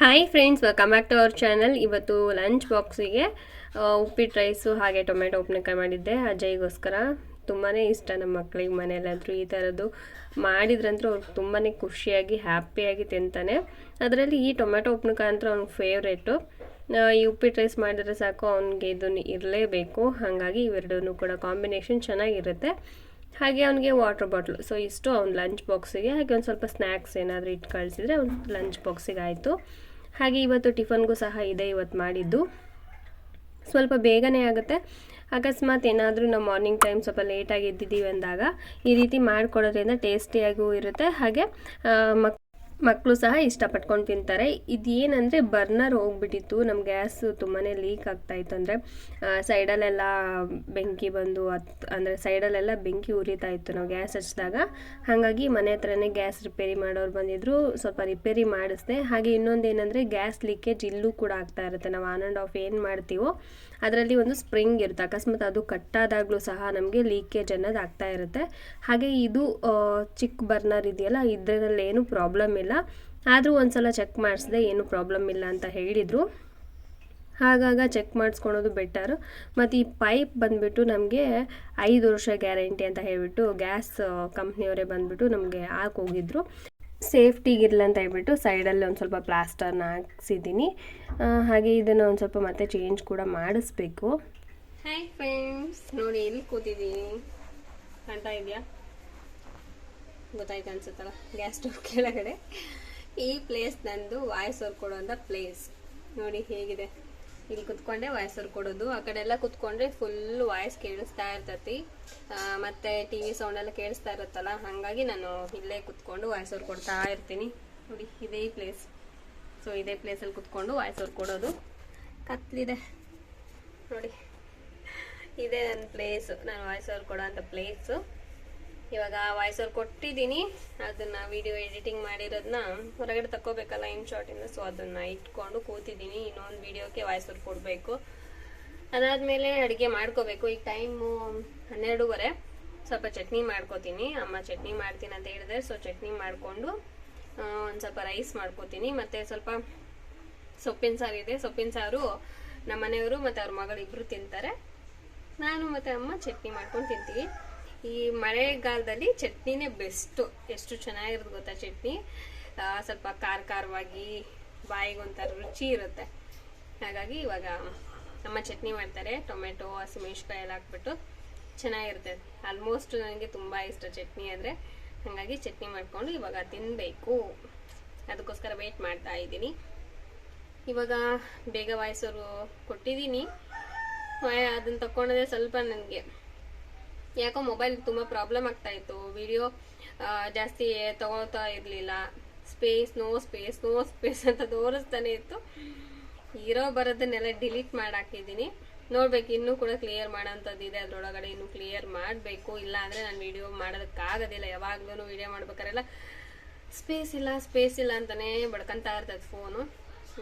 Hi friends welcome back to our channel ಇವತ್ತು lunch ಬಾಕ್ಸಿಗೆ ಉಪ್ಪಿಟ್ಟು ರೈಸು ಹಾಗೆ ಟೊಮೆಟೊ ಉಪ್ಪಿನಕಾಯಿ ಮಾಡಿದ್ದೆ. ಅಜಯ್ಗೋಸ್ಕರ ತುಂಬಾ ಇಷ್ಟ ನಮ್ಮ ಮಕ್ಕಳಿಗೆ ಮನೆಯಲ್ಲಾದರೂ ಈ ಥರದ್ದು ಮಾಡಿದ್ರಂತೂ ಅವ್ರಿಗೆ ತುಂಬಾ ಖುಷಿಯಾಗಿ ಹ್ಯಾಪಿಯಾಗಿ ತಿಂತಾನೆ. ಅದರಲ್ಲಿ ಈ ಟೊಮೆಟೊ ಉಪ್ಪಿನಕಾಯಿ ಅಂತ ಅವ್ನಿಗೆ ಫೇವ್ರೇಟು ಈ ಉಪ್ಪಿಟ್ಟು ರೈಸ್ ಮಾಡಿದ್ರೆ ಸಾಕು, ಅವ್ನಿಗೆ ಇದನ್ನು ಇರಲೇಬೇಕು. ಹಾಗಾಗಿ ಇವೆರಡೂ ಕೂಡ ಕಾಂಬಿನೇಷನ್ ಚೆನ್ನಾಗಿರುತ್ತೆ. ಹಾಗೆ ಅವನಿಗೆ ವಾಟರ್ ಬಾಟ್ಲು ಸೊ ಇಷ್ಟು ಅವ್ನು ಲಂಚ್ ಬಾಕ್ಸಿಗೆ ಹಾಗೆ ಒಂದು ಸ್ವಲ್ಪ ಸ್ನ್ಯಾಕ್ಸ್ ಏನಾದರೂ ಇಟ್ಟು ಕಳಿಸಿದರೆ ಅವ್ನು ಲಂಚ್ ಬಾಕ್ಸಿಗೆ ಆಯಿತು. ಹಾಗೆ ಇವತ್ತು ಟಿಫನ್ಗೂ ಸಹ ಇದೆ ಇವತ್ತು ಮಾಡಿದ್ದು. ಸ್ವಲ್ಪ ಬೇಗನೆ ಆಗುತ್ತೆ. ಅಕಸ್ಮಾತ್ ಏನಾದರೂ ನಾವು ಮಾರ್ನಿಂಗ್ ಟೈಮ್ ಸ್ವಲ್ಪ ಲೇಟಾಗಿ ಎದ್ದಿದ್ದೀವಿ ಅಂದಾಗ ಈ ರೀತಿ ಮಾಡಿಕೊಡೋದ್ರಿಂದ ಟೇಸ್ಟಿಯಾಗೂ ಇರುತ್ತೆ. ಹಾಗೆ ಮಕ್ ಮಕ್ಕಳು ಸಹ ಇಷ್ಟಪಟ್ಕೊಂಡು ತಿಂತಾರೆ. ಇದೇನಂದರೆ ಬರ್ನರ್ ಹೋಗ್ಬಿಟ್ಟಿತ್ತು. ನಮ್ಮ ಗ್ಯಾಸ್ ತುಂಬಾ ಲೀಕ್ ಆಗ್ತಾಯಿತ್ತು ಅಂದರೆ ಸೈಡಲ್ಲೆಲ್ಲ ಬೆಂಕಿ ಬಂದು ಹತ್ತು ಅಂದರೆ ಸೈಡಲ್ಲೆಲ್ಲ ಬೆಂಕಿ ಉರಿತಾ ಇತ್ತು ನಾವು ಗ್ಯಾಸ್ ಹಚ್ಚಿದಾಗ. ಹಾಗಾಗಿ ಮನೆ ಹತ್ರನೇ ಗ್ಯಾಸ್ ರಿಪೇರಿ ಮಾಡೋರು ಬಂದಿದ್ದರು ಸ್ವಲ್ಪ ರಿಪೇರಿ ಮಾಡಿಸ್ದೆ. ಹಾಗೆ ಇನ್ನೊಂದು ಏನಂದರೆ ಗ್ಯಾಸ್ ಲೀಕೇಜ್ ಇಲ್ಲೂ ಕೂಡ ಆಗ್ತಾ ಇರುತ್ತೆ. ನಾವು ಆನ್ ಆ್ಯಂಡ್ ಆಫ್ ಏನು ಮಾಡ್ತೀವೋ ಅದರಲ್ಲಿ ಒಂದು ಸ್ಪ್ರಿಂಗ್ ಇರುತ್ತೆ. ಅಕಸ್ಮಾತ್ ಅದು ಕಟ್ಟಾದಾಗಲೂ ಸಹ ನಮಗೆ ಲೀಕೇಜ್ ಅನ್ನೋದು ಆಗ್ತಾ ಇರುತ್ತೆ. ಹಾಗೆ ಇದು ಚಿಕ್ಕ ಬರ್ನರ್ ಇದೆಯಲ್ಲ, ಇದರಲ್ಲಿ ಏನು ಪ್ರಾಬ್ಲಮ್ ಇಲ್ಲ. ಆದರೂ ಒಂದು ಸಲ ಚೆಕ್ ಮಾಡಿಸಿದೆ ಏನು ಪ್ರಾಬ್ಲಮ್ ಇಲ್ಲ ಅಂತ ಹೇಳಿದರು. ಹಾಗಾಗ ಚೆಕ್ ಮಾಡಿಸ್ಕೊಳೋದು ಬೆಟರ್ ಮತ್ತು ಈ ಪೈಪ್ ಬಂದುಬಿಟ್ಟು ನಮಗೆ ಐದು ವರ್ಷ ಗ್ಯಾರಂಟಿ ಅಂತ ಹೇಳಿಬಿಟ್ಟು ಗ್ಯಾಸ್ ಕಂಪ್ನಿಯವರೇ ಬಂದುಬಿಟ್ಟು ನಮಗೆ ಹಾಕೋಗಿದ್ರು ಸೇಫ್ಟಿಗಿರಲಿ ಅಂತ ಹೇಳ್ಬಿಟ್ಟು ಸೈಡಲ್ಲಿ ಒಂದು ಸ್ವಲ್ಪ ಪ್ಲಾಸ್ಟರ್ನ ಹಾಕ್ಸಿದ್ದೀನಿ. ಹಾಗೆ ಇದನ್ನು ಒಂದು ಸ್ವಲ್ಪ ಮತ್ತೆ ಚೇಂಜ್ ಕೂಡ ಮಾಡಿಸ್ಬೇಕು. ಹಾಯ್ ಫ್ರೆಂಡ್ಸ್ ನೋಡಿ ಎಲ್ಲಿ ಕೂತಿದ್ದೀನಿ ಕಾಣ್ತಾ ಇದೆಯಾ? ಗೊತ್ತಾಯ್ತು ಅನ್ಸುತ್ತಲ್ಲ. ಗ್ಯಾಸ್ ಸ್ಟವ್ ಕೆಳಗಡೆ. ಈ ಪ್ಲೇಸ್ ನಂದು ವಾಯ್ಸ್ ಅವ್ರು ಕೊಡುವಂಥ ಪ್ಲೇಸ್ ನೋಡಿ ಹೇಗಿದೆ. ಇಲ್ಲಿ ಕುತ್ಕೊಂಡೆ ವಾಯ್ಸ್ ಕೊಡೋದು. ಆ ಕಡೆ ಎಲ್ಲ ಕುತ್ಕೊಂಡ್ರೆ ಫುಲ್ ವಾಯ್ಸ್ ಕೇಳಿಸ್ತಾ ಇರ್ತತಿ. ಮತ್ತೆ ಟಿ ವಿ ಸೌಂಡ್ ಎಲ್ಲ ಕೇಳಿಸ್ತಾ ಇರುತ್ತಲ್ಲ, ಹಾಗಾಗಿ ನಾನು ಇಲ್ಲೇ ಕುತ್ಕೊಂಡು ವಾಯ್ಸ್ ಕೊಡ್ತಾ ಇರ್ತೀನಿ. ನೋಡಿ, ಇದೇ ಪ್ಲೇಸ್ ಸೊ ಇದೇ ಪ್ಲೇಸಲ್ಲಿ ಕುತ್ಕೊಂಡು ವಾಯ್ಸ್ ಕೊಡೋದು. ಕತ್ಲಿದೆ. ನೋಡಿ, ಇದೇ ನನ್ನ ಪ್ಲೇಸು ನಾನು ವಾಯ್ಸ್ ಕೊಡೋ ಅಂಥ ಪ್ಲೇಸು ಇವಾಗ ವಾಯ್ಸ್ ಅವ್ರು ಕೊಟ್ಟಿದ್ದೀನಿ. ಅದನ್ನ ವಿಡಿಯೋ ಎಡಿಟಿಂಗ್ ಮಾಡಿರೋದನ್ನ ಹೊರಗಡೆ ತಕ್ಕೋಬೇಕಲ್ಲ ಇನ್ ಶಾರ್ಟಿಂದ ಸೊ ಅದನ್ನ ಇಟ್ಕೊಂಡು ಕೂತಿದ್ದೀನಿ. ಇನ್ನೊಂದು ವಿಡಿಯೋಕ್ಕೆ ವಾಯ್ಸ್ ಅವ್ರು ಕೊಡಬೇಕು. ಅದಾದಮೇಲೆ ಅಡುಗೆ ಮಾಡ್ಕೋಬೇಕು. ಈಗ ಟೈಮು ಹನ್ನೆರಡೂವರೆ. ಸ್ವಲ್ಪ ಚಟ್ನಿ ಮಾಡ್ಕೋತೀನಿ. ಅಮ್ಮ ಚಟ್ನಿ ಮಾಡ್ತೀನಿ ಅಂತ ಹೇಳಿದ್ರೆ ಸೊ ಚಟ್ನಿ ಮಾಡಿಕೊಂಡು ಒಂದು ಸ್ವಲ್ಪ ರೈಸ್ ಮಾಡ್ಕೋತೀನಿ. ಮತ್ತು ಸ್ವಲ್ಪ ಸೊಪ್ಪಿನ ಸಾರು ಇದೆ. ಸೊಪ್ಪಿನ ಸಾರು ನಮ್ಮ ಮನೆಯವರು ಮತ್ತು ಅವ್ರ ಮಗಳಿಬ್ಬರು ತಿಂತಾರೆ. ನಾನು ಮತ್ತು ಅಮ್ಮ ಚಟ್ನಿ ಮಾಡ್ಕೊಂಡು ತಿಂತೀವಿ. ಈ ಮಳೆಗಾಲದಲ್ಲಿ ಚಟ್ನಿನೇ ಬೆಸ್ಟು. ಎಷ್ಟು ಚೆನ್ನಾಗಿರುತ್ತೆ ಗೊತ್ತಾ ಚಟ್ನಿ? ಸ್ವಲ್ಪ ಖಾರ ಖಾರವಾಗಿ, ಬಾಯಿಗೆ ಒಂಥರ ರುಚಿ ಇರುತ್ತೆ. ಹಾಗಾಗಿ ಇವಾಗ ನಮ್ಮ ಚಟ್ನಿ ಮಾಡ್ತಾರೆ. ಟೊಮೆಟೊ ಹಸಿಮೆಣ್ಸಿಕಾಯಿ ಎಲ್ಲ ಹಾಕ್ಬಿಟ್ಟು ಚೆನ್ನಾಗಿರುತ್ತೆ. ಆಲ್ಮೋಸ್ಟ್ ನನಗೆ ತುಂಬ ಇಷ್ಟ ಚಟ್ನಿ ಅಂದರೆ. ಹಾಗಾಗಿ ಚಟ್ನಿ ಮಾಡಿಕೊಂಡು ಇವಾಗ ತಿನ್ನಬೇಕು ಅದಕ್ಕೋಸ್ಕರ ವೆಯ್ಟ್ ಮಾಡ್ತಾ ಇದ್ದೀನಿ. ಇವಾಗ ಬೇಗ ವಾಯ್ಸೋರು ಕೊಟ್ಟಿದ್ದೀನಿ. ಅದನ್ನು ತಗೊಂಡದೆ ಸ್ವಲ್ಪ ನನಗೆ ಯಾಕೋ ಮೊಬೈಲ್ ತುಂಬ ಪ್ರಾಬ್ಲಮ್ ಆಗ್ತಾ ಇತ್ತು. ವಿಡಿಯೋ ಜಾಸ್ತಿ ತಗೊಳ್ತಾ ಇರಲಿಲ್ಲ. Space no space no space ಅಂತ ತೋರಿಸ್ತಾನೆ ಇತ್ತು. ಇರೋ ಬರೋದನ್ನೆಲ್ಲ ಡಿಲೀಟ್ ಮಾಡಾಕಿದ್ದೀನಿ. ನೋಡ್ಬೇಕು, ಇನ್ನೂ ಕೂಡ ಕ್ಲಿಯರ್ ಇದೆ. ಅದರೊಳಗಡೆ ಇನ್ನೂ ಕ್ಲಿಯರ್ ಮಾಡಬೇಕು. ಇಲ್ಲ ಅಂದರೆ ನಾನು ವಿಡಿಯೋ ಮಾಡೋದಕ್ಕಾಗೋದಿಲ್ಲ. ಯಾವಾಗಲೂ ವಿಡಿಯೋ ಮಾಡ್ಬೇಕಾರೆಲ್ಲ ಸ್ಪೇಸ್ ಇಲ್ಲ ಸ್ಪೇಸ್ ಇಲ್ಲ ಅಂತಲೇ ಬಡ್ಕೊಂತ ಇರ್ತದೆ ಫೋನು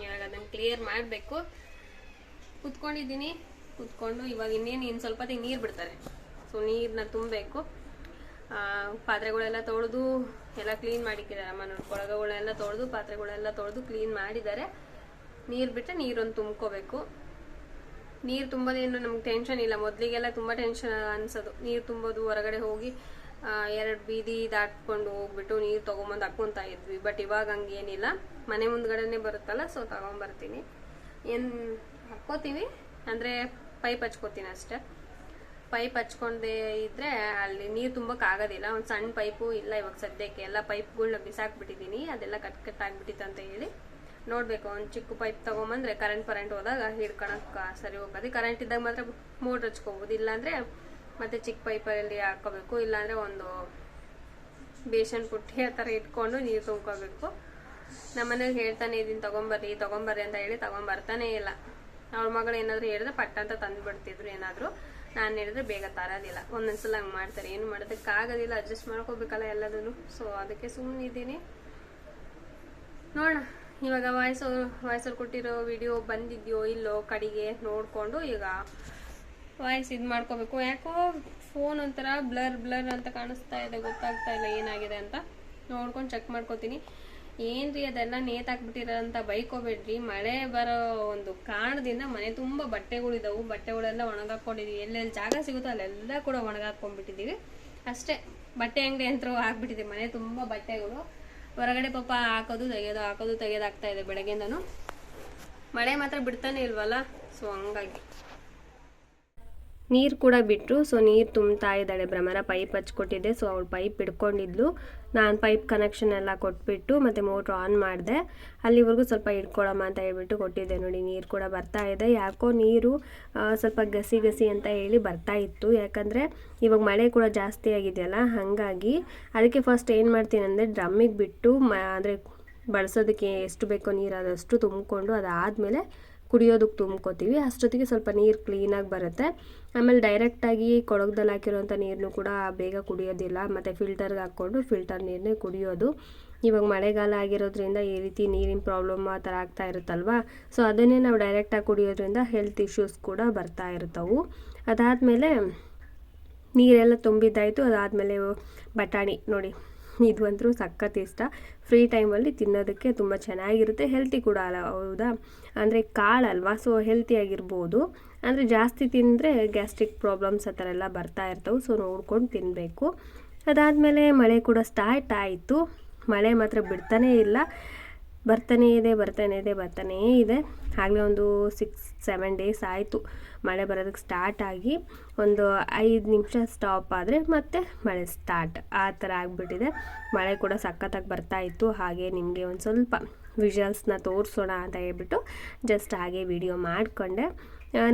ಇವಾಗ ಅದನ್ನು ಕ್ಲಿಯರ್ ಮಾಡಬೇಕು. ಕುತ್ಕೊಂಡಿದ್ದೀನಿ. ಕುತ್ಕೊಂಡು ಇವಾಗ ಇನ್ನೇನು ಇನ್ನು ಸ್ವಲ್ಪ ನೀರು ಬಿಡ್ತಾರೆ. ಸೊ ನೀರನ್ನ ತುಂಬಬೇಕು. ಪಾತ್ರೆಗಳೆಲ್ಲ ತೊಳೆದು ಎಲ್ಲ ಕ್ಲೀನ್ ಮಾಡಿಕ್ಕಿದ್ದಾರೆ ಅಮ್ಮ ನೋಡಿ. ಕೊಳಗಗಳೆಲ್ಲ ತೊಳೆದು, ಪಾತ್ರೆಗಳೆಲ್ಲ ತೊಳೆದು ಕ್ಲೀನ್ ಮಾಡಿದ್ದಾರೆ. ನೀರು ಬಿಟ್ಟರೆ ನೀರೊಂದು ತುಂಬ್ಕೋಬೇಕು. ನೀರು ತುಂಬೋದೇನು ನಮ್ಗೆ ಟೆನ್ಷನ್ ಇಲ್ಲ. ಮೊದಲಿಗೆಲ್ಲ ತುಂಬ ಟೆನ್ಷನ್ ಅನ್ಸೋದು. ನೀರು ತುಂಬೋದು, ಹೊರಗಡೆ ಹೋಗಿ ಎರಡು ಬೀದಿ ದಾಟ್ಕೊಂಡು ಹೋಗ್ಬಿಟ್ಟು ನೀರು ತೊಗೊಂಬಂದು ಹಾಕೊಂತ ಇದ್ವಿ. ಬಟ್ ಇವಾಗ ಹಂಗೇನಿಲ್ಲ ಮನೆ ಮುಂದ್ಗಡೆನೆ ಬರುತ್ತಲ್ಲ ಸೊ ತಗೊಂಬರ್ತೀನಿ. ಏನು, ಹಾಕ್ಕೋತೀವಿ? ಅಂದರೆ ಪೈಪ್ ಹಚ್ಕೋತೀನಿ ಅಷ್ಟೇ. ಪೈಪ್ ಹಚ್ಕೊಂಡೇ ಇದ್ರೆ ಅಲ್ಲಿ ನೀರು ತುಂಬಕ್ಕೆ ಆಗೋದಿಲ್ಲ ಒಂದು ಸಣ್ಣ ಪೈಪು ಇಲ್ಲ ಇವಾಗ ಸದ್ಯಕ್ಕೆ. ಎಲ್ಲ ಪೈಪ್ಗಳ್ನ ಬಿಸಾಕ್ಬಿಟ್ಟಿದ್ದೀನಿ ಅದೆಲ್ಲ ಕಟ್ ಕಟ್ ಆಗ್ಬಿಟ್ಟಿತ್ತು ಅಂತ ಹೇಳಿ ನೋಡಬೇಕು. ಒಂದು ಚಿಕ್ಕ ಪೈಪ್ ತೊಗೊಂಬಂದ್ರೆ ಕರೆಂಟ್ ಪರೆಂಟ್ ಹೋದಾಗ ಹಿಡ್ಕೊಳಕ್ಕೆ ಸರಿ ಹೋಗೋದು. ಕರೆಂಟ್ ಇದ್ದಾಗ ಮಾತ್ರ ಮೋಟ್ರ್ ಹಚ್ಕೋಬೋದು. ಇಲ್ಲಾಂದರೆ ಮತ್ತೆ ಚಿಕ್ಕ ಪೈಪಲ್ಲಿ ಹಾಕೋಬೇಕು. ಇಲ್ಲಾಂದರೆ ಒಂದು ಬೇಸನ್ ಪುಟ್ಟಿ ಆ ತರ ಇಟ್ಕೊಂಡು ನೀರು ತುಂಬ್ಕೋಬೇಕು. ನಮ್ಮ ಮನೇಲಿ ಹೇಳ್ತಾನೆ ಇದೀನಿ, ತಗೊಂಬರ್ರಿ ತಗೊಂಬರ್ರಿ ಅಂತ ಹೇಳಿ ತಗೊಂಬರ್ತಾನೆ ಇಲ್ಲ. ಅವ್ರ ಮಗಳು ಏನಾದರೂ ಹೇಳಿದ್ರೆ ಪಟ್ಟ ಅಂತ ತಂದು ಬಿಡ್ತಿದ್ರು ಏನಾದರೂ. ನಾನು ಹೇಳಿದ್ರೆ ಬೇಗ ತರೋದಿಲ್ಲ. ಒಂದೊಂದ್ಸಲ ಹಂಗೆ ಮಾಡ್ತಾರೆ. ಏನು ಮಾಡೋದಕ್ಕಾಗೋದಿಲ್ಲ ಅಡ್ಜಸ್ಟ್ ಮಾಡ್ಕೋಬೇಕಲ್ಲ ಎಲ್ಲದನ್ನು. ಸೊ ಅದಕ್ಕೆ ಸುಮ್ಮನಿದ್ದೀನಿ ನೋಡೋಣ. ಇವಾಗ ವಾಯ್ಸ್ ವಾಯ್ಸಲ್ಲಿ ಕೊಟ್ಟಿರೋ ವಿಡಿಯೋ ಬಂದಿದ್ಯೋ ಇಲ್ಲೋ ಕಡೆಗೆ ನೋಡಿಕೊಂಡು ಈಗ ವಾಯ್ಸ್ ಇದು ಮಾಡ್ಕೋಬೇಕು. ಯಾಕೋ ಫೋನ್ ಒಂಥರ ಬ್ಲರ್ ಬ್ಲರ್ ಅಂತ ಕಾಣಿಸ್ತಾ ಇದೆ. ಗೊತ್ತಾಗ್ತಾ ಇಲ್ಲ ಏನಾಗಿದೆ ಅಂತ. ನೋಡ್ಕೊಂಡು ಚೆಕ್ ಮಾಡ್ಕೋತೀನಿ. ಏನ್ರಿ ಅದೆಲ್ಲ ನೇತಾಕ್ಬಿಟ್ಟಿರ ಅಂತ ಬೈಕೋಬೇಡ್ರಿ. ಮಳೆ ಬರೋ ಒಂದು ಕಾರಣದಿಂದ ಮನೆ ತುಂಬ ಬಟ್ಟೆಗಳಿದಾವು. ಬಟ್ಟೆಗಳೆಲ್ಲ ಒಣಗಾಕೊಂಡಿದೀವಿ. ಎಲ್ಲೆಲ್ಲಿ ಜಾಗ ಸಿಗುತ್ತೋ ಅಲ್ಲೆಲ್ಲ ಕೂಡ ಒಣಗಾಕೊಂಡ್ಬಿಟ್ಟಿದೀವಿ. ಅಷ್ಟೇ. ಬಟ್ಟೆ ಅಂಗಡಿ ಅಂತರೂ ಆಗ್ಬಿಟ್ಟಿದೆ. ಮನೆ ತುಂಬ ಬಟ್ಟೆಗಳು. ಹೊರಗಡೆ ಪಾಪ ಹಾಕೋದು ತೆಗೆದು ಹಾಕೋದು ತೆಗೆಯೋದು ಆಗ್ತಾ ಇದೆ ಬೆಳಗ್ಗೆಯಿಂದನು. ಮಳೆ ಮಾತ್ರ ಬಿಡ್ತಾನೆ ಇಲ್ವಲ್ಲ? ಸೊ ಹಂಗಾಗಿ. ನೀರು ಕೂಡ ಬಿಟ್ಟರು ಸೊ ನೀರು ತುಂಬ್ತಾ ಇದ್ದಾಳೆ. ಭ್ರಮರ ಪೈಪ್ ಹಚ್ಕೊಟ್ಟಿದ್ದೆ. ಸೊ ಅವಳು ಪೈಪ್ ಹಿಡ್ಕೊಂಡಿದ್ಲು. ನಾನು ಪೈಪ್ ಕನೆಕ್ಷನ್ ಎಲ್ಲ ಕೊಟ್ಬಿಟ್ಟು ಮತ್ತು ಮೋಟ್ರ್ ಆನ್ ಮಾಡಿದೆ. ಅಲ್ಲಿವರೆಗೂ ಸ್ವಲ್ಪ ಹಿಡ್ಕೊಳಮ್ಮ ಅಂತ ಹೇಳ್ಬಿಟ್ಟು ಕೊಟ್ಟಿದ್ದೆ ನೋಡಿ, ನೀರು ಕೂಡ ಬರ್ತಾ ಇದೆ. ಯಾಕೋ ನೀರು ಸ್ವಲ್ಪ ಗಸಿ ಗಸಿ ಅಂತ ಹೇಳಿ ಬರ್ತಾ ಇತ್ತು. ಯಾಕಂದರೆ ಇವಾಗ ಮಳೆ ಕೂಡ ಜಾಸ್ತಿ ಆಗಿದೆಯಲ್ಲ, ಹಾಗಾಗಿ ಅದಕ್ಕೆ ಫಸ್ಟ್ ಏನು ಮಾಡ್ತೀನಿ ಅಂದರೆ ಡ್ರಮ್ಮಿಗೆ ಬಿಟ್ಟು, ಮ, ಅಂದರೆ ಬಳಸೋದಕ್ಕೆ ಎಷ್ಟು ಬೇಕೋ ನೀರು ಅದಷ್ಟು ತುಂಬಿಕೊಂಡು ಅದಾದಮೇಲೆ ಕುಡಿಯೋದಕ್ಕೆ ತುಂಬ್ಕೋತೀವಿ. ಅಷ್ಟೊತ್ತಿಗೆ ಸ್ವಲ್ಪ ನೀರು ಕ್ಲೀನಾಗಿ ಬರುತ್ತೆ. ಆಮೇಲೆ ಡೈರೆಕ್ಟಾಗಿ ಕೊಳಗದಲ್ಲಿ ಹಾಕಿರೋಂಥ ನೀರನ್ನು ಕೂಡ ಬೇಗ ಕುಡಿಯೋದಿಲ್ಲ. ಮತ್ತು ಫಿಲ್ಟರ್ಗೆ ಹಾಕ್ಕೊಂಡು ಫಿಲ್ಟರ್ ನೀರನ್ನೇ ಕುಡಿಯೋದು. ಇವಾಗ ಮಳೆಗಾಲ ಆಗಿರೋದ್ರಿಂದ ಈ ರೀತಿ ನೀರಿನ ಪ್ರಾಬ್ಲಮ್ ಆ ಥರ ಆಗ್ತಾ ಇರುತ್ತಲ್ವ? ಸೊ ಅದನ್ನೇ ನಾವು ಡೈರೆಕ್ಟಾಗಿ ಕುಡಿಯೋದ್ರಿಂದ ಹೆಲ್ತ್ ಇಶ್ಯೂಸ್ ಕೂಡ ಬರ್ತಾ ಇರ್ತವೆ. ಅದಾದಮೇಲೆ ನೀರೆಲ್ಲ ತುಂಬಿದ್ದಾಯಿತು. ಅದಾದಮೇಲೆ ಬಟಾಣಿ ನೋಡಿ. ಇದು ಅಂತೂ ಸಖತ್ ಇಷ್ಟ. ಫ್ರೀ ಟೈಮಲ್ಲಿ ತಿನ್ನೋದಕ್ಕೆ ತುಂಬ ಚೆನ್ನಾಗಿರುತ್ತೆ. ಹೆಲ್ತಿ ಕೂಡ ಅಲ್ಲ, ಹೌದಾ? ಅಂದರೆ ಕಾಳಲ್ವಾ ಸೊ ಹೆಲ್ತಿಯಾಗಿರ್ಬೋದು ಅಂದರೆ ಜಾಸ್ತಿ ತಿಂದರೆ ಗ್ಯಾಸ್ಟ್ರಿಕ್ ಪ್ರಾಬ್ಲಮ್ಸ್ ಆ ಥರ ಎಲ್ಲ ಬರ್ತಾ ಇರ್ತವೆ. ಸೊ ನೋಡ್ಕೊಂಡು ತಿನ್ನಬೇಕು ಅದಾದಮೇಲೆ ಮಳೆ ಕೂಡ ಸ್ಟಾರ್ಟ್ ಆಯಿತು. ಮಳೆ ಮಾತ್ರ ಬಿಡ್ತಾನೇ ಇಲ್ಲ. ಬರ್ತಾನೇ ಇದೆ, ಬರ್ತಾನೆ ಇದೆ, ಬರ್ತಾನೇ ಇದೆ. ಆಗಲೇ ಒಂದು ಸಿಕ್ಸ್ ಸೆವೆನ್ ಡೇಸ್ ಆಯಿತು. ಮಳೆ ಬರೋದಕ್ಕೆ ಸ್ಟಾರ್ಟ್ ಆಗಿ ಒಂದು ಐದು ನಿಮಿಷ ಸ್ಟಾಪ್ ಆದರೆ ಮತ್ತೆ ಮಳೆ ಸ್ಟಾರ್ಟ್ ಆ ಥರ ಆಗಿಬಿಟ್ಟಿದೆ. ಮಳೆ ಕೂಡ ಸಖತ್ತಾಗಿ ಬರ್ತಾ ಇತ್ತು. ಹಾಗೆ ನಿಮಗೆ ಒಂದು ಸ್ವಲ್ಪ ವಿಜುವಲ್ಸ್ನ ತೋರಿಸೋಣ ಅಂತ ಹೇಳ್ಬಿಟ್ಟು ಜಸ್ಟ್ ಹಾಗೆ ವಿಡಿಯೋ ಮಾಡಿಕೊಂಡೆ.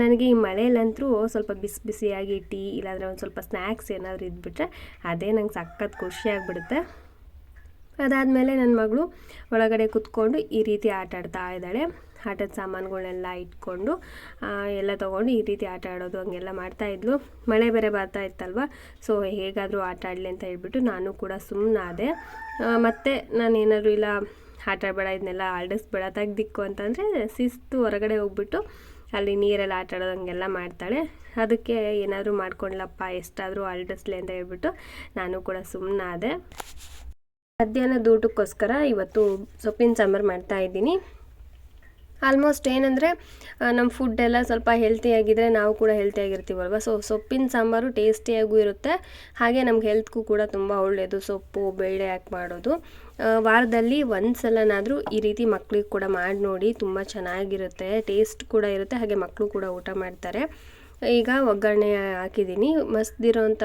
ನನಗೆ ಈ ಮಳೆಯಲ್ಲಂತೂ ಸ್ವಲ್ಪ ಬಿಸಿ ಬಿಸಿಯಾಗಿ ಟೀ ಇಲ್ಲಾಂದರೆ ಒಂದು ಸ್ವಲ್ಪ ಸ್ನ್ಯಾಕ್ಸ್ ಏನಾದರೂ ಇದ್ಬಿಟ್ರೆ ಅದೇ ನಂಗೆ ಸಖತ್ ಖುಷಿಯಾಗಿಬಿಡುತ್ತೆ ಅದಾದಮೇಲೆ ನನ್ನ ಮಗಳು ಒಳಗಡೆ ಕುತ್ಕೊಂಡು ಈ ರೀತಿ ಆಟ ಆಡ್ತಾ ಇದ್ದಾಳೆ. ಆಟದ ಸಾಮಾನುಗಳನ್ನೆಲ್ಲ ಇಟ್ಕೊಂಡು ಎಲ್ಲ ತೊಗೊಂಡು ಈ ರೀತಿ ಆಟ ಆಡೋದು ಹಂಗೆಲ್ಲ ಮಾಡ್ತಾಯಿದ್ಲು ಮಳೆ ಬೇರೆ ಬರ್ತಾ ಇತ್ತಲ್ವ? ಸೊ ಹೇಗಾದರೂ ಆಟ ಆಡಲಿ ಅಂತ ಹೇಳ್ಬಿಟ್ಟು ನಾನು ಕೂಡ ಸುಮ್ಮನಾದೆ ಮತ್ತು ನಾನು ಏನಾದರೂ ಇಲ್ಲ, ಆಟ ಆಡಬೇಡ ಇದನ್ನೆಲ್ಲ ಆಡಿಸ್ಬೇಡ, ತೆಗ್ದಿಕ್ಕು ಅಂತಂದರೆ ಶಿಸ್ತು ಹೊರಗಡೆ ಹೋಗ್ಬಿಟ್ಟು ಅಲ್ಲಿ ನೀರೆಲ್ಲ ಆಟ ಆಡೋದು ಹಂಗೆಲ್ಲ ಮಾಡ್ತಾಳೆ. ಅದಕ್ಕೆ ಏನಾದರೂ ಮಾಡ್ಕೊಂಡ್ಲಪ್ಪ, ಎಷ್ಟಾದರೂ ಆಲ್ಡಿಸ್ಲಿ ಅಂತ ಹೇಳ್ಬಿಟ್ಟು ನಾನು ಕೂಡ ಸುಮ್ಮನಾದೆ ಮಧ್ಯಾಹ್ನದ ಊಟಕ್ಕೋಸ್ಕರ ಇವತ್ತು ಸೊಪ್ಪಿನ ಸಾಂಬಾರು ಮಾಡ್ತಾ ಇದ್ದೀನಿ. ಆಲ್ಮೋಸ್ಟ್ ಏನಂದರೆ ನಮ್ಮ ಫುಡ್ ಎಲ್ಲ ಸ್ವಲ್ಪ ಹೆಲ್ತಿಯಾಗಿದ್ದರೆ ನಾವು ಕೂಡ ಹೆಲ್ತಿಯಾಗಿರ್ತೀವಲ್ವ ಸೊ ಸೊಪ್ಪಿನ ಸಾಂಬಾರು ಟೇಸ್ಟಿಯಾಗೂ ಇರುತ್ತೆ. ಹಾಗೆ ನಮ್ಗೆ ಹೆಲ್ತ್ಗೂ ಕೂಡ ತುಂಬ ಒಳ್ಳೆಯದು ಸೊಪ್ಪು, ಬೇಳೆ ಹಾಕಿ ಮಾಡೋದು? ವಾರದಲ್ಲಿ ಒಂದು ಸಲನಾದರೂ ಈ ರೀತಿ ಮಕ್ಳಿಗೆ ಕೂಡ ಮಾಡಿ ನೋಡಿ ತುಂಬ ಚೆನ್ನಾಗಿರುತ್ತೆ. ಟೇಸ್ಟ್ ಕೂಡ ಇರುತ್ತೆ. ಹಾಗೆ ಮಕ್ಕಳು ಕೂಡ ಊಟ ಮಾಡ್ತಾರೆ. ಈಗ ಒಗ್ಗರಣೆ ಹಾಕಿದ್ದೀನಿ. ಮಸ್ದಿರೋಂಥ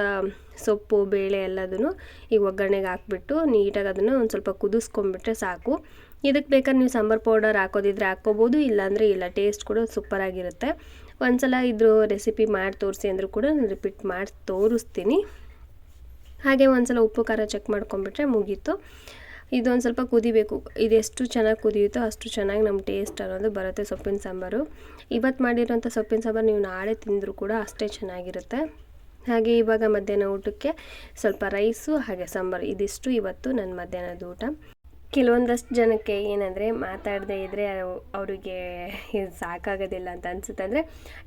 ಸೊಪ್ಪು, ಬೇಳೆ ಎಲ್ಲದನ್ನು ಈಗ ಒಗ್ಗರಣೆಗೆ ಹಾಕ್ಬಿಟ್ಟು ನೀಟಾಗಿ ಅದನ್ನು ಒಂದು ಸ್ವಲ್ಪ ಕುದಿಸ್ಕೊಂಡ್ಬಿಟ್ರೆ ಸಾಕು. ಇದಕ್ಕೆ ಬೇಕಾದ್ರೆ ನೀವು ಸಾಂಬಾರು ಪೌಡರ್ ಹಾಕೋದಿದ್ರೆ ಹಾಕ್ಕೋಬೋದು, ಇಲ್ಲಾಂದರೆ ಇಲ್ಲ, ಟೇಸ್ಟ್ ಕೂಡ ಸೂಪರಾಗಿರುತ್ತೆ ಒಂದ್ಸಲ ಇದ್ರ ರೆಸಿಪಿ ಮಾಡಿ ತೋರಿಸಿ ಅಂದರೂ ಕೂಡ ನಾನು ರಿಪೀಟ್ ಮಾಡಿ ತೋರಿಸ್ತೀನಿ. ಹಾಗೆ ಒಂದ್ಸಲ ಉಪ್ಪು, ಖಾರ ಚೆಕ್ ಮಾಡ್ಕೊಂಬಿಟ್ರೆ ಮುಗೀತು. ಇದೊಂದು ಸ್ವಲ್ಪ ಕುದಿಬೇಕು. ಇದೆಷ್ಟು ಚೆನ್ನಾಗಿ ಕುದಿಯುತ್ತೋ ಅಷ್ಟು ಚೆನ್ನಾಗಿ ನಮ್ಮ ಟೇಸ್ಟ್ ಅನ್ನೋದು ಬರುತ್ತೆ ಸೊಪ್ಪಿನ ಸಾಂಬಾರು. ಇವತ್ತು ಮಾಡಿರೋಂಥ ಸೊಪ್ಪಿನ ಸಾಂಬಾರು ನೀವು ನಾಳೆ ತಿಂದರೂ ಕೂಡ ಅಷ್ಟೇ ಚೆನ್ನಾಗಿರುತ್ತೆ. ಹಾಗೆ ಇವಾಗ ಮಧ್ಯಾಹ್ನ ಊಟಕ್ಕೆ ಸ್ವಲ್ಪ ರೈಸು ಹಾಗೆ ಸಾಂಬಾರು ಇದಿಷ್ಟು ಇವತ್ತು ನನ್ನ ಮಧ್ಯಾಹ್ನದ ಊಟ. ಕೆಲವೊಂದಷ್ಟು ಜನಕ್ಕೆ ಏನಂದರೆ ಮಾತಾಡದೇ ಇದ್ದರೆ ಅವರಿಗೆ ಸಾಕಾಗೋದಿಲ್ಲ ಅಂತ ಅನ್ಸುತ್ತೆ. ಅಂದರೆ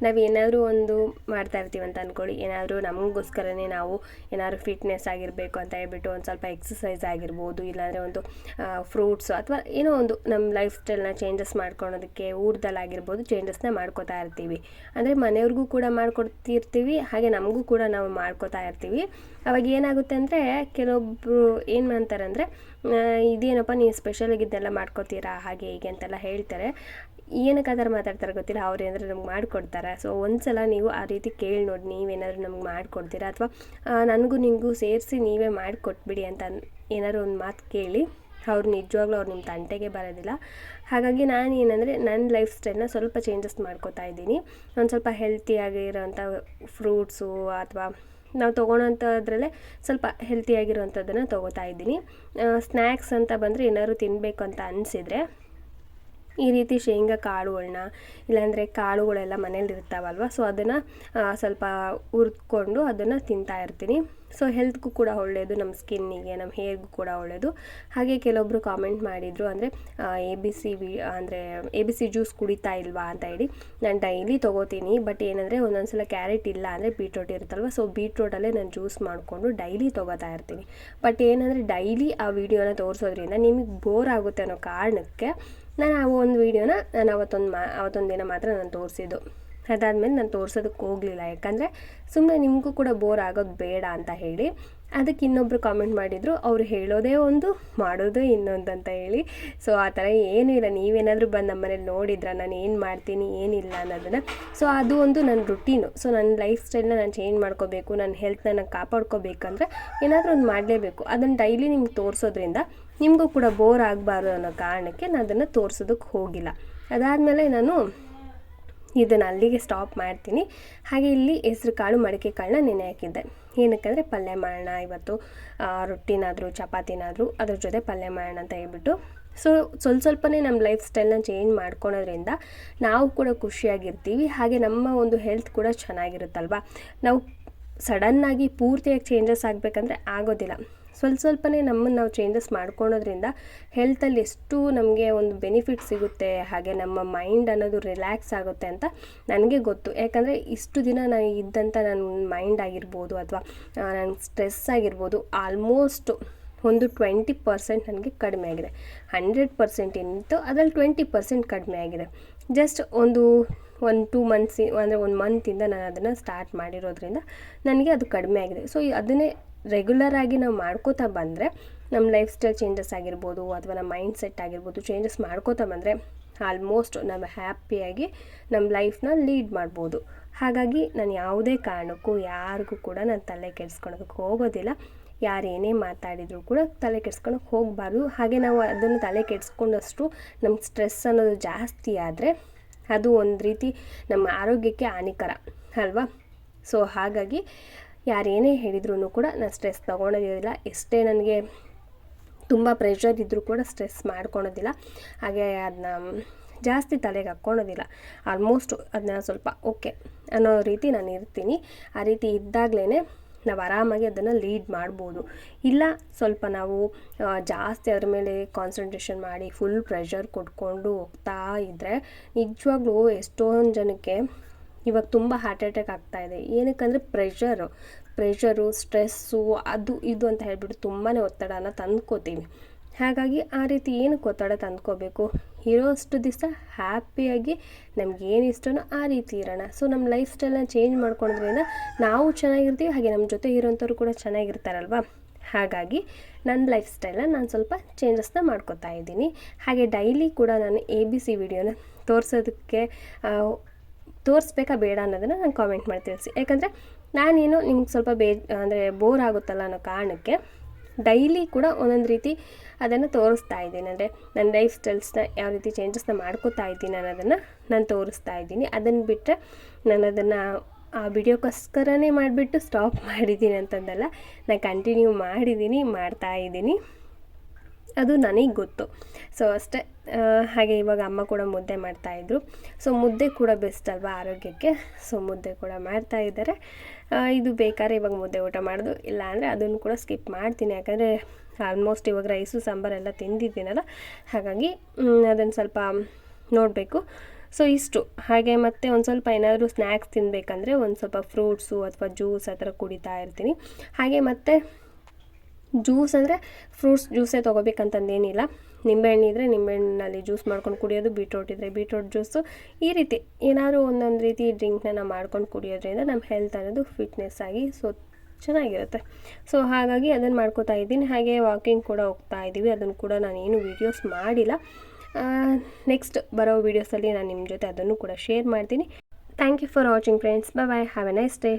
ನಾವು ಏನಾದರೂ ಒಂದು ಮಾಡ್ತಾ ಇರ್ತೀವಿ ಅಂತ ಅಂದ್ಕೊಳ್ಳಿ ಏನಾದರೂ ನಮಗೋಸ್ಕರನೇ ನಾವು ಏನಾದರೂ ಫಿಟ್ನೆಸ್ ಆಗಿರಬೇಕು ಅಂತ ಹೇಳ್ಬಿಟ್ಟು ಒಂದು ಸ್ವಲ್ಪ ಎಕ್ಸಸೈಸ್ ಆಗಿರ್ಬೋದು, ಇಲ್ಲಾಂದರೆ ಒಂದು ಫ್ರೂಟ್ಸು ಅಥವಾ ಏನೋ ಒಂದು ನಮ್ಮ ಲೈಫ್ ಸ್ಟೈಲ್ನ ಚೇಂಜಸ್ ಮಾಡ್ಕೊಳೋದಕ್ಕೆ ಊಟದಲ್ಲಾಗಿರ್ಬೋದು ಚೇಂಜಸ್ನ ಮಾಡ್ಕೋತಾ ಇರ್ತೀವಿ. ಅಂದರೆ ಮನೆಯವ್ರಿಗೂ ಕೂಡ ಮಾಡ್ಕೊಡ್ತಿರ್ತೀವಿ, ಹಾಗೆ ನಮಗೂ ಕೂಡ ನಾವು ಮಾಡ್ಕೋತಾ ಇರ್ತೀವಿ. ಅವಾಗ ಏನಾಗುತ್ತೆ ಅಂದರೆ ಕೆಲವೊಬ್ಬರು ಏನು ಮಾಡ್ತಾರೆ ಅಂದರೆ ಇದೇನಪ್ಪ ನೀವು ಸ್ಪೆಷಲಾಗಿ ಇದನ್ನೆಲ್ಲ ಮಾಡ್ಕೋತೀರಾ? ಹಾಗೆ ಹೀಗೆ ಅಂತೆಲ್ಲ ಹೇಳ್ತಾರೆ. ಏನಕ್ಕೆ ಮಾತಾಡ್ತಾರೆ ಗೊತ್ತಿಲ್ಲ, ಅವ್ರು ಏನಾದ್ರು ನಮ್ಗೆ ಮಾಡಿಕೊಡ್ತಾರೆ. ಸೊ ಒಂದ್ಸಲ ನೀವು ಆ ರೀತಿ ಕೇಳಿ ನೋಡಿ, ನೀವೇನಾದ್ರು ನಮ್ಗೆ ಮಾಡಿಕೊಡ್ತೀರಾ? ಅಥವಾ ನನಗೂ ನಿಮಗೂ ಸೇರಿಸಿ ನೀವೇ ಮಾಡಿಕೊಟ್ಬಿಡಿ ಅಂತ ಏನಾದ್ರು ಒಂದು ಮಾತು ಕೇಳಿ. ಅವ್ರು ನಿಜವಾಗ್ಲೂ ಅವ್ರು ನಿಮ್ಮ ತಂಟೆಗೆ ಬರೋದಿಲ್ಲ. ಹಾಗಾಗಿ ನಾನು ಏನಂದರೆ ನನ್ನ ಲೈಫ್ ಸ್ಟೈಲ್ನ ಸ್ವಲ್ಪ ಚೇಂಜಸ್ ಮಾಡ್ಕೋತಾ ಇದ್ದೀನಿ. ಒಂದು ಸ್ವಲ್ಪ ಹೆಲ್ತಿಯಾಗಿರೋಂಥ ಫ್ರೂಟ್ಸು ಅಥವಾ ನಾವು ತೊಗೊಳೋಂಥದ್ರಲ್ಲೇ ಸ್ವಲ್ಪ ಹೆಲ್ತಿಯಾಗಿರುವಂಥದ್ದನ್ನು ತೊಗೋತಾ ಇದ್ದೀನಿ. ಸ್ನ್ಯಾಕ್ಸ್ ಅಂತ ಬಂದರೆ ಏನಾದ್ರು ತಿನ್ನಬೇಕು ಅಂತ ಅನಿಸಿದರೆ ಈ ರೀತಿ ಶೇಂಗಾ ಕಾಳುಗಳನ್ನ ಇಲ್ಲಾಂದರೆ ಕಾಳುಗಳೆಲ್ಲ ಮನೇಲಿ ಇರ್ತಾವಲ್ವ ಸೊ ಅದನ್ನು ಸ್ವಲ್ಪ ಹುರ್ದ್ಕೊಂಡು ಅದನ್ನು ತಿಂತಾ ಇರ್ತೀನಿ. ಸೊ ಹೆಲ್ತ್ಗೂ ಕೂಡ ಒಳ್ಳೆಯದು ನಮ್ಮ ಸ್ಕಿನ್ನಿಗೆ ನಮ್ಮ ಹೇರ್ಗೂ ಕೂಡ ಒಳ್ಳೆಯದು ಹಾಗೆ ಕೆಲವೊಬ್ಬರು ಕಾಮೆಂಟ್ ಮಾಡಿದರು ಅಂದರೆ ಎ ಬಿ ಸಿ ವಿ ಅಂದರೆ ಎ ಬಿ ಸಿ ಜ್ಯೂಸ್ ಕುಡಿತಾ ಇಲ್ವಾ ಅಂತ ಹೇಳಿ, ನಾನು ಡೈಲಿ ತೊಗೋತೀನಿ ಬಟ್ ಏನಂದರೆ ಒಂದೊಂದು ಸಲ ಕ್ಯಾರೆಟ್ ಇಲ್ಲ ಅಂದರೆ ಬೀಟ್ರೋಟ್ ಇರುತ್ತಲ್ವ ಸೊ ಬೀಟ್ರೋಟಲ್ಲೇ ನಾನು ಜ್ಯೂಸ್ ಮಾಡಿಕೊಂಡು ಡೈಲಿ ತೊಗೋತಾ ಇರ್ತೀನಿ. ಬಟ್ ಏನಂದರೆ ಡೈಲಿ ಆ ವಿಡಿಯೋನ ತೋರಿಸೋದ್ರಿಂದ ನಿಮಗೆ ಬೋರ್ ಆಗುತ್ತೆ ಅನ್ನೋ ಕಾರಣಕ್ಕೆ ನಾನು ಆ ಒಂದು ವೀಡಿಯೋನ ನಾನು ಅವತ್ತೊಂದು ಮಾ, ಅವತ್ತೊಂದು ದಿನ ಮಾತ್ರ ನಾನು ತೋರಿಸಿದ್ದು. ಅದಾದಮೇಲೆ ನಾನು ತೋರ್ಸೋದಕ್ಕೆ ಹೋಗಲಿಲ್ಲ. ಯಾಕಂದರೆ ಸುಮ್ಮನೆ ನಿಮಗೂ ಕೂಡ ಬೋರ್ ಆಗೋದು ಬೇಡ ಅಂತ ಹೇಳಿ ಅದಕ್ಕೆ ಇನ್ನೊಬ್ಬರು ಕಾಮೆಂಟ್ ಮಾಡಿದರು. ಅವರು ಹೇಳೋದೇ ಒಂದು, ಮಾಡೋದೇ ಇನ್ನೊಂದು ಅಂತ ಹೇಳಿ. ಸೊ ಆ ಥರ ಏನೂ ಇಲ್ಲ. ನೀವೇನಾದರೂ ಬಂದು ನಮ್ಮ ಮನೇಲಿ ನೋಡಿದ್ರ? ನಾನು ಏನು ಮಾಡ್ತೀನಿ, ಏನಿಲ್ಲ ಅನ್ನೋದನ್ನು. ಸೊ ಅದು ಒಂದು ನನ್ನ ರುಟೀನು ಸೊ ನನ್ನ ಲೈಫ್ ಸ್ಟೈಲ್ನ ನಾನು ಚೇಂಜ್ ಮಾಡ್ಕೋಬೇಕು, ನನ್ನ ಹೆಲ್ತ್ನ ನಾನು ಕಾಪಾಡ್ಕೋಬೇಕಂದ್ರೆ ಏನಾದರೂ ಒಂದು ಮಾಡಲೇಬೇಕು. ಅದನ್ನು ಡೈಲಿ ನಿಮ್ಗೆ ತೋರಿಸೋದ್ರಿಂದ ನಿಮಗೂ ಕೂಡ ಬೋರ್ ಆಗಬಾರ್ದು ಅನ್ನೋ ಕಾರಣಕ್ಕೆ ನಾನು ಅದನ್ನು ತೋರಿಸೋದಕ್ಕೆ ಹೋಗಿಲ್ಲ. ಅದಾದಮೇಲೆ ನಾನು ಇದನ್ನು ಅಲ್ಲಿಗೆ ಸ್ಟಾಪ್ ಮಾಡ್ತೀನಿ. ಹಾಗೆ ಇಲ್ಲಿ ಹೆಸ್ರು ಕಾಳು ಮಡಿಕೆ ಕಾಳನ್ನ ನೆನೆ ಹಾಕಿದ್ದೆ. ಏನಕ್ಕಂದರೆ ಪಲ್ಯ ಮಾಡೋಣ ಇವತ್ತು ರೊಟ್ಟಿನಾದರೂ, ಚಪಾತಿನಾದರೂ ಅದ್ರ ಜೊತೆ ಪಲ್ಯ ಮಾಡೋಣ ಅಂತ ಹೇಳ್ಬಿಟ್ಟು. ಸೊ ಸ್ವಲ್ಪ ಸ್ವಲ್ಪನೇ ನಮ್ಮ ಲೈಫ್ ಸ್ಟೈಲ್ನ ಚೇಂಜ್ ಮಾಡ್ಕೊಳೋದ್ರಿಂದ ನಾವು ಕೂಡ ಖುಷಿಯಾಗಿರ್ತೀವಿ. ಹಾಗೆ ನಮ್ಮ ಒಂದು ಹೆಲ್ತ್ ಕೂಡ ಚೆನ್ನಾಗಿರುತ್ತಲ್ವ? ನಾವು ಸಡನ್ನಾಗಿ ಪೂರ್ತಿಯಾಗಿ ಚೇಂಜಸ್ ಆಗಬೇಕಂದ್ರೆ ಆಗೋದಿಲ್ಲ. ಸ್ವಲ್ಪ ಸ್ವಲ್ಪನೇ ನಮ್ಮನ್ನು ನಾವು ಚೇಂಜಸ್ ಮಾಡ್ಕೊಳೋದ್ರಿಂದ ಹೆಲ್ತಲ್ಲಿ ಎಷ್ಟು ನಮಗೆ ಒಂದು ಬೆನಿಫಿಟ್ ಸಿಗುತ್ತೆ, ಹಾಗೆ ನಮ್ಮ ಮೈಂಡ್ ಅನ್ನೋದು ರಿಲ್ಯಾಕ್ಸ್ ಆಗುತ್ತೆ ಅಂತ ನನಗೆ ಗೊತ್ತು. ಯಾಕಂದರೆ ಇಷ್ಟು ದಿನ ನಾನು ಇದ್ದಂಥ ನನ್ನ ಮೈಂಡ್ ಆಗಿರ್ಬೋದು ಅಥವಾ ನನ್ನ ಸ್ಟ್ರೆಸ್ ಆಗಿರ್ಬೋದು ಆಲ್ಮೋಸ್ಟ್ ಒಂದು ಟ್ವೆಂಟಿ ಪರ್ಸೆಂಟ್ ನನಗೆ ಕಡಿಮೆ ಆಗಿದೆ. ಹಂಡ್ರೆಡ್ ಪರ್ಸೆಂಟ್ ಏನಿತ್ತು ಅದರಲ್ಲಿ ಟ್ವೆಂಟಿ ಪರ್ಸೆಂಟ್ ಕಡಿಮೆ ಆಗಿದೆ. ಜಸ್ಟ್ ಒಂದು ಒಂದು ಟೂ ಮಂತ್ಸ್ ಅಂದರೆ ಒಂದು ಮಂತಿಂದ ನಾನು ಅದನ್ನು ಸ್ಟಾರ್ಟ್ ಮಾಡಿರೋದ್ರಿಂದ ನನಗೆ ಅದು ಕಡಿಮೆ ಆಗಿದೆ. ಸೊ ಅದನ್ನೇ ರೆಗ್ಯುಲರ್ ಆಗಿ ನಾವು ಮಾಡ್ಕೋತಾ ಬಂದರೆ ನಮ್ಮ ಲೈಫ್ ಸ್ಟೈಲ್ ಚೇಂಜಸ್ ಆಗಿರ್ಬೋದು ಅಥವಾ ನಮ್ಮ ಮೈಂಡ್ ಸೆಟ್ ಆಗಿರ್ಬೋದು ಚೇಂಜಸ್ ಮಾಡ್ಕೋತಾ ಬಂದರೆ ಆಲ್ಮೋಸ್ಟ್ ನಾವು ಹ್ಯಾಪಿಯಾಗಿ ನಮ್ಮ ಲೈಫ್ನ ಲೀಡ್ ಮಾಡ್ಬೋದು. ಹಾಗಾಗಿ ನಾನು ಯಾವುದೇ ಕಾರಣಕ್ಕೂ, ಯಾರಿಗೂ ಕೂಡ ನಾನು ತಲೆ ಕೆಡಿಸ್ಕೊಳೋದಕ್ಕೆ ಹೋಗೋದಿಲ್ಲ. ಯಾರು ಏನೇ ಮಾತಾಡಿದರೂ ಕೂಡ ತಲೆ ಕೆಡ್ಸ್ಕೊಳಕ್ಕೆ ಹೋಗಬಾರ್ದು. ಹಾಗೆ ನಾವು ಅದನ್ನು ತಲೆ ಕೆಡಿಸ್ಕೊಂಡಷ್ಟು ನಮ್ಮ ಸ್ಟ್ರೆಸ್ ಅನ್ನೋದು ಜಾಸ್ತಿ ಆದರೆ, ಅದು ಒಂದು ರೀತಿ ನಮ್ಮ ಆರೋಗ್ಯಕ್ಕೆ ಹಾನಿಕರ, ಅಲ್ವಾ? ಸೊ ಹಾಗಾಗಿ ಯಾರೇನೇ ಹೇಳಿದ್ರು ಕೂಡ ನಾನು ಸ್ಟ್ರೆಸ್ ತೊಗೊಳೋದಿಲ್ಲ ಎಷ್ಟೇ ನನಗೆ ತುಂಬ ಪ್ರೆಷರ್ ಇದ್ದರೂ ಕೂಡ ಸ್ಟ್ರೆಸ್ ಮಾಡ್ಕೊಳೋದಿಲ್ಲ. ಹಾಗೆ ಅದನ್ನ ಜಾಸ್ತಿ ತಲೆಗೆ ಹಾಕ್ಕೊಳೋದಿಲ್ಲ. ಆಲ್ಮೋಸ್ಟ್ ಅದನ್ನ ಸ್ವಲ್ಪ ಓಕೆ ಅನ್ನೋ ರೀತಿ ನಾನು ಇರ್ತೀನಿ. ಆ ರೀತಿ ಇದ್ದಾಗಲೇ ನಾವು ಆರಾಮಾಗಿ ಅದನ್ನು ಲೀಡ್ ಮಾಡ್ಬೋದು. ಇಲ್ಲ ಸ್ವಲ್ಪ ನಾವು ಜಾಸ್ತಿ ಅದ್ರ ಮೇಲೆ ಕಾನ್ಸಂಟ್ರೇಷನ್ ಮಾಡಿ ಫುಲ್ ಪ್ರೆಷರ್ ಕೊಟ್ಕೊಂಡು ಹೋಗ್ತಾ ಇದ್ದರೆ ನಿಜವಾಗ್ಲೂ ಎಷ್ಟೊಂದು ಜನಕ್ಕೆ ಇವಾಗ ತುಂಬ ಹಾರ್ಟ್ ಅಟ್ಯಾಕ್ ಆಗ್ತಾಯಿದೆ ಏನಕ್ಕಂದರೆ ಪ್ರೆಷರು ಪ್ರೆಷರು ಸ್ಟ್ರೆಸ್ಸು ಅದು ಇದು ಅಂತ ಹೇಳ್ಬಿಟ್ಟು ತುಂಬಾ ಒತ್ತಡನ ತಂದ್ಕೋತೀವಿ. ಹಾಗಾಗಿ ಆ ರೀತಿ ಏನಕ್ಕೆ ಒತ್ತಡ ತಂದ್ಕೋಬೇಕು? ಇರೋ ಅಷ್ಟು ದಿವಸ ಹ್ಯಾಪಿಯಾಗಿ ನಮ್ಗೆ ಏನು ಇಷ್ಟನೋ ಆ ರೀತಿ ಇರೋಣ. ಸೊ ನಮ್ಮ ಲೈಫ್ ಸ್ಟೈಲ್ನ ಚೇಂಜ್ ಮಾಡ್ಕೊಳೋದ್ರಿಂದ ನಾವು ಚೆನ್ನಾಗಿರ್ತೀವಿ, ಹಾಗೆ ನಮ್ಮ ಜೊತೆ ಇರೋಂಥವ್ರು ಕೂಡ ಚೆನ್ನಾಗಿರ್ತಾರಲ್ವ? ಹಾಗಾಗಿ ನನ್ನ ಲೈಫ್ ಸ್ಟೈಲನ್ನ ನಾನು ಸ್ವಲ್ಪ ಚೇಂಜಸ್ನ ಮಾಡ್ಕೋತಾ ಇದ್ದೀನಿ. ಹಾಗೆ ಡೈಲಿ ಕೂಡ ನಾನು ಎ ಬಿ ಸಿ ವಿಡಿಯೋನ ತೋರಿಸೋದಕ್ಕೆ ತೋರಿಸ್ಬೇಕಾ ಬೇಡ ಅನ್ನೋದನ್ನು ನಾನು ಕಾಮೆಂಟ್ ಮಾಡಿ ತಿಳಿಸಿ. ಯಾಕಂದರೆ ನಾನೇನು ನಿಮ್ಗೆ ಸ್ವಲ್ಪ ಬೇ, ಅಂದರೆ ಬೋರ್ ಆಗುತ್ತಲ್ಲ ಅನ್ನೋ ಕಾರಣಕ್ಕೆ ಡೈಲಿ ಕೂಡ ಒಂದೊಂದು ರೀತಿ ಅದನ್ನು ತೋರಿಸ್ತಾ ಇದ್ದೀನಿ. ಅಂದರೆ ನನ್ನ ಲೈಫ್ ಸ್ಟೈಲ್ಸ್ನ ಯಾವ ರೀತಿ ಚೇಂಜಸ್ನ ಮಾಡ್ಕೋತಾ ಇದ್ದೀನಿ ಅನ್ನೋದನ್ನು ನಾನು ತೋರಿಸ್ತಾ ಇದ್ದೀನಿ. ಅದನ್ನು ಬಿಟ್ಟರೆ ನಾನು ಅದನ್ನು ಆ ವಿಡಿಯೋಕ್ಕೋಸ್ಕರನೇ ಮಾಡಿಬಿಟ್ಟು ಸ್ಟಾಪ್ ಮಾಡಿದ್ದೀನಿ ಅಂತಂದಲ್ಲ ನಾನು ಕಂಟಿನ್ಯೂ ಮಾಡಿದ್ದೀನಿ, ಮಾಡ್ತಾ ಇದ್ದೀನಿ. ಅದು ನನಗೆ ಗೊತ್ತು. ಸೊ ಅಷ್ಟೇ ಹಾಗೆ ಇವಾಗ ಅಮ್ಮ ಕೂಡ ಮುದ್ದೆ ಮಾಡ್ತಾಯಿದ್ರು ಸೊ ಮುದ್ದೆ ಕೂಡ ಬೆಸ್ಟ್ ಅಲ್ವಾ ಆರೋಗ್ಯಕ್ಕೆ? ಸೊ ಮುದ್ದೆ ಕೂಡ ಮಾಡ್ತಾ ಇದ್ದಾರೆ. ಇದು ಬೇಕಾದ್ರೆ ಇವಾಗ ಮುದ್ದೆ ಊಟ ಮಾಡೋದು. ಇಲ್ಲ ಅಂದರೆ ಅದನ್ನು ಕೂಡ ಸ್ಕಿಪ್ ಮಾಡ್ತೀನಿ. ಯಾಕಂದರೆ ಆಲ್ಮೋಸ್ಟ್ ಇವಾಗ ರೈಸು ಸಾಂಬಾರೆಲ್ಲ ತಿಂದಿದ್ದೀನಲ್ಲ. ಹಾಗಾಗಿ ಅದನ್ನು ಸ್ವಲ್ಪ ನೋಡಬೇಕು. ಸೊ ಇಷ್ಟು. ಹಾಗೆ ಮತ್ತೆ ಒಂದು ಸ್ವಲ್ಪ ಏನಾದರೂ ಸ್ನ್ಯಾಕ್ಸ್ ತಿನ್ನಬೇಕಂದ್ರೆ ಒಂದು ಸ್ವಲ್ಪ ಫ್ರೂಟ್ಸು ಅಥವಾ ಜ್ಯೂಸ್ ಆ ಥರ ಕುಡಿತಾ ಇರ್ತೀನಿ. ಹಾಗೆ ಮತ್ತು ಜ್ಯೂಸ್ ಅಂದರೆ ಫ್ರೂಟ್ಸ್ ಜ್ಯೂಸೇ ತೊಗೋಬೇಕಂತಂದೇನಿಲ್ಲ ನಿಂಬೆಹಣ್ಣು ಇದ್ದರೆ ನಿಂಬೆಹಣ್ಣಲ್ಲಿ ಜ್ಯೂಸ್ ಮಾಡ್ಕೊಂಡು ಕುಡಿಯೋದು, ಬೀಟ್ರೋಟ್ ಇದ್ದರೆ ಬೀಟ್ರೋಟ್ ಜ್ಯೂಸು ಈ ರೀತಿ. ಏನಾದರೂ ಒಂದೊಂದು ರೀತಿ ಡ್ರಿಂಕ್ನ ನಾವು ಮಾಡ್ಕೊಂಡು ಕುಡಿಯೋದ್ರಿಂದ ನಮ್ಮ ಹೆಲ್ತ್ ಅನ್ನೋದು ಫಿಟ್ನೆಸ್ ಆಗಿ ಸೊ ಚೆನ್ನಾಗಿರುತ್ತೆ. ಸೊ ಹಾಗಾಗಿ ಅದನ್ನು ಮಾಡ್ಕೋತಾ ಇದ್ದೀನಿ. ಹಾಗೆ ವಾಕಿಂಗ್ ಕೂಡ ಹೋಗ್ತಾ ಇದ್ದೀವಿ. ಅದನ್ನು ಕೂಡ ನಾನು ಏನು ವೀಡಿಯೋಸ್ ಮಾಡಿಲ್ಲ ನೆಕ್ಸ್ಟ್ ಬರೋ ವೀಡಿಯೋಸಲ್ಲಿ ನಾನು ನಿಮ್ಮ ಜೊತೆ ಅದನ್ನು ಕೂಡ ಶೇರ್ ಮಾಡ್ತೀನಿ. Thank you for watching friends bye bye have a nice day